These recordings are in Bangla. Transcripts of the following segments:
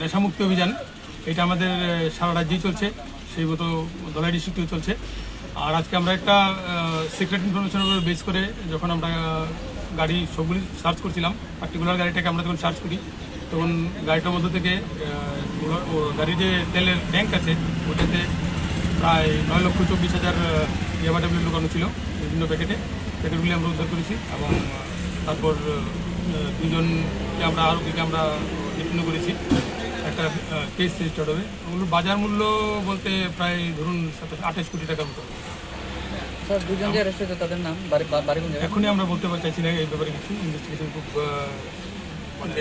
নেশামুক্তি অভিযান, এটা আমাদের সারা রাজ্যেই চলছে, সেই মতো দলাই ডিস্ট্রিক্টেও চলছে। আর আজকে আমরা একটা সিক্রেট ইনফরমেশনের উপর বেস করে যখন আমরা গাড়ি সবগুলি সার্চ করছিলাম পার্টিকুলার গাড়িটাকে আমরা যখন সার্চ করি, তখন গাড়িটার মধ্যে থেকে গাড়ির যে তেলের ট্যাঙ্ক আছে, ওটাতে প্রায় নয় লক্ষ চব্বিশ হাজার ইয়াবাডাব্লিউ লুকানো ছিল, বিভিন্ন প্যাকেটে। প্যাকেটগুলি আমরা উদ্ধার করেছি এবং তারপর দুজনকে আমরা আরোপীকে আমরা নিপূর্ণ করেছি। একটা কেস রেজিস্টার্ড হবে। ওগুলোর বাজার মূল্য বলতে প্রায় ধরুন সাতাশ আঠাশ কোটি টাকার মতো। স্যার দুজন যে অ্যারেস্ট হয়েছে তাদের নাম? বাড়ি বাড়ি এখনই আমরা বলতে চাইছি না এই ব্যাপারে কিছু ইনভেস্টিগেশন খুব মানে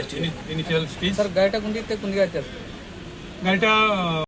ইনিশিয়াল স্টেজ স্যার গাড়িটা কোন দিক থেকে কোন দিকে যাচ্ছে গাড়িটা